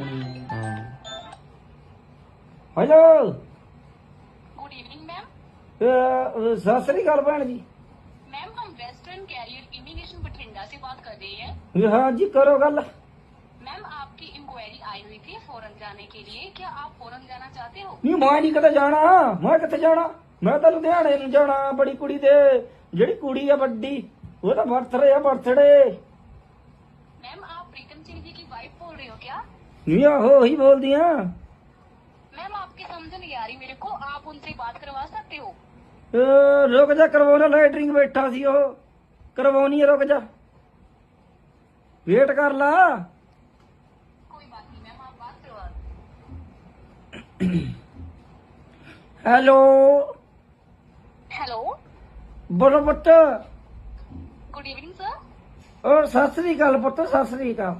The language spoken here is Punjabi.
ਹੂੰ। ਹਾਂ ਹੈਲੋ गुड इवनिंग मैम ਅਹ, ਸਤਿ ਸ੍ਰੀ ਅਕਾਲ ਭੈਣ ਜੀ मैम हम वेस्टर्न कैरियर इमिग्रेशन बठिंडा से बात कर रहे हैं ਵੀ ਹਾਂ ਜੀ ਕਰੋ ਗੱਲ मैम आपकी इंक्वायरी आई हुई थी फॉरन जाने के लिए क्या आप फॉरन जाना चाहते हो ਨਹੀਂ ਮੈਂ ਨਹੀਂ ਕਿਤੇ ਜਾਣਾ ਮੈਂ ਕਿੱਥੇ ਜਾਣਾ ਮੈਂ ਤਾਂ ਲੁਧਿਆਣੇ ਨੂੰ ਜਾਣਾ ਬੜੀ ਕੁੜੀ ਦੇ ਜਿਹੜੀ ਕੁੜੀ ਆ ਵੱਡੀ ਉਹਦਾ ਬਰਥਡੇ ਆ ਬਰਥਡੇ मैम आप प्रीतम सिंह जी की वाइफ बोल रहे हो क्या ਨਹੀਂ ਆਹੋ ਹੀ ਬੋਲਦੀਆਂ मैम आपकी समझ नहीं आ रही मेरे को आप उनसे बात करवा सकते हो ਅਹ, ਰੁਕ ਜਾ ਕਰਵਾਉਣਾ ਲੈਟਰਿੰਗ ਬੈਠਾ ਸੀ ਉਹ ਕਰਵਾਉਣੀ ਆ ਰੁਕ ਜਾ ਵੇਟ ਕਰ ਲਾ कोई बात नहीं मैम आप बात करवा दो। ਹੈਲੋ हेलो ਬੋਲੋ ਪੁੱਤ गुड इवनिंग सर ਔਰ ਸਤਿ ਸ੍ਰੀ ਅਕਾਲ ਪੁੱਤ ਸਤਿ ਸ੍ਰੀ ਅਕਾਲ